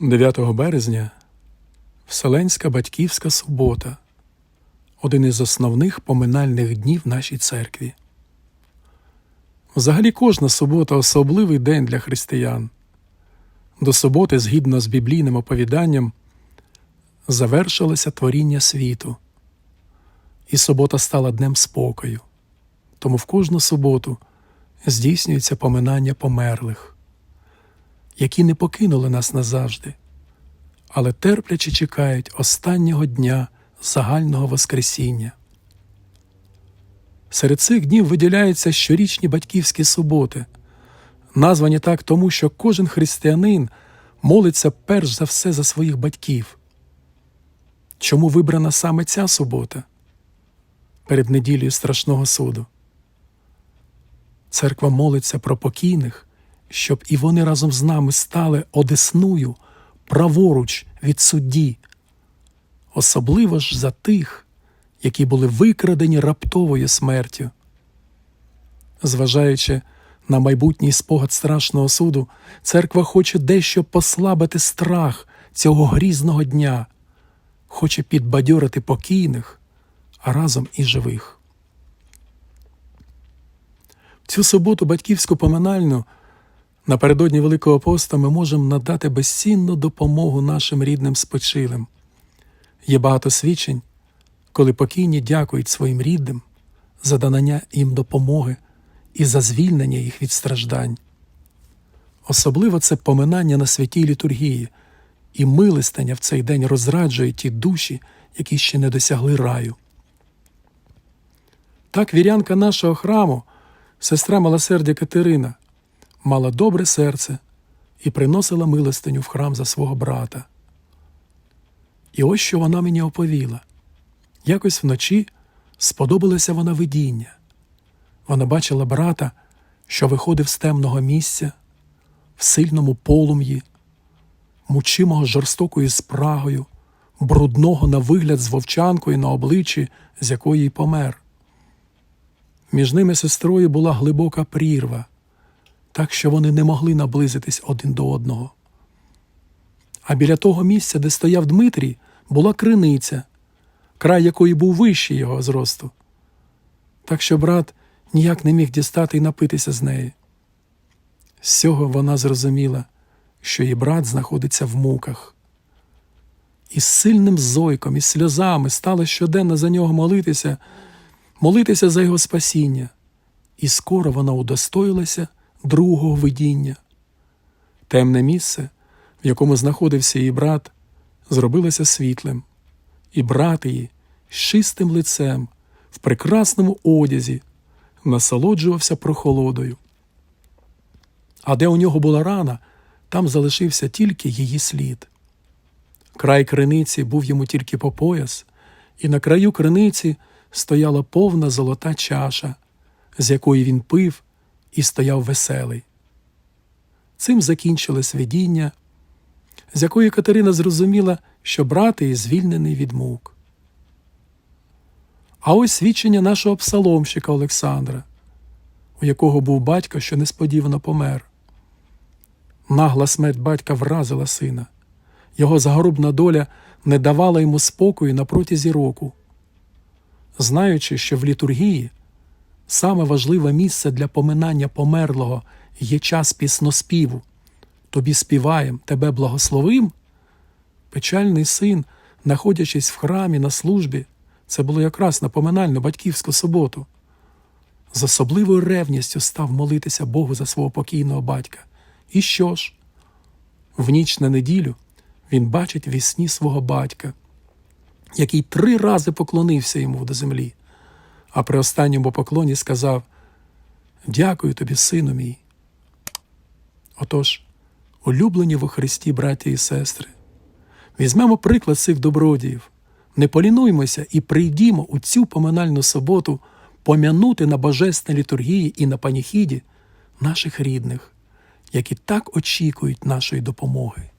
9 березня Вселенська батьківська субота один із основних поминальних днів нашій церкві. Взагалі кожна субота особливий день для християн. До суботи, згідно з біблійним оповіданням, завершилося творіння світу, і субота стала днем спокою. Тому в кожну суботу здійснюється поминання померлих, які не покинули нас назавжди, але терпляче чекають останнього дня загального Воскресіння. Серед цих днів виділяються щорічні батьківські суботи, названі так тому, що кожен християнин молиться перш за все за своїх батьків. Чому вибрана саме ця субота перед неділею страшного суду? Церква молиться про покійних, щоб і вони разом з нами стали одесною праворуч від судді, особливо ж за тих, які були викрадені раптовою смертю. Зважаючи на майбутній спогад страшного суду, церква хоче дещо послабити страх цього грізного дня, хоче підбадьорити покійних, а разом і живих. Цю суботу батьківську поминальну напередодні Великого поста ми можемо надати безцінну допомогу нашим рідним спочилим. Є багато свідчень, коли покійні дякують своїм рідним за данання їм допомоги і за звільнення їх від страждань. Особливо це поминання на святій літургії, і милостиня в цей день розраджує ті душі, які ще не досягли раю. Так вірянка нашого храму, сестра милосердя Катерина, мала добре серце і приносила милостиню в храм за свого брата. І ось що вона мені оповіла. Якось вночі сподобалося вона видіння. Вона бачила брата, що виходив з темного місця, в сильному полум'ї, мучимого жорстокою спрагою, брудного на вигляд з вовчанкою на обличчі, з якої й помер. Між ними сестрою була глибока прірва, так що вони не могли наблизитись один до одного. А біля того місця, де стояв Дмитрій, була криниця, край якої був вищий його зросту. Так що брат ніяк не міг дістати і напитися з неї. З цього вона зрозуміла, що її брат знаходиться в муках. І з сильним зойком і сльозами стала щоденно за нього молитися, молитися за його спасіння, і скоро вона удостоїлася другого видіння. Темне місце, в якому знаходився її брат, зробилося світлим, і брат її з чистим лицем, в прекрасному одязі, насолоджувався прохолодою. А де у нього була рана, там залишився тільки її слід. Край криниці був йому тільки по пояс, і на краю криниці стояла повна золота чаша, з якої він пив і стояв веселий. Цим закінчилось видіння, з якої Катерина зрозуміла, що брат її звільнений від мук. А ось свідчення нашого псаломщика Олександра, у якого був батько, що несподівано помер. Нагла смерть батька вразила сина. Його загробна доля не давала йому спокою на протязі року. Знаючи, що в літургії саме важливе місце для поминання померлого є час пісноспіву, тобі співаєм, тебе благословим, печальний син, знаходячись в храмі на службі, це було якраз на поминальну батьківську суботу, з особливою ревністю став молитися Богу за свого покійного батька. І що ж? В ніч на неділю він бачить вісні свого батька, який три рази поклонився йому до землі, а при останньому поклоні сказав: Дякую тобі, сину мій. Отож, улюблені во Христі, браті і сестри, візьмемо приклад цих добродіїв, не полінуймося і прийдімо у цю поминальну суботу пом'янути на божественній літургії і на паніхіді наших рідних, які так очікують нашої допомоги.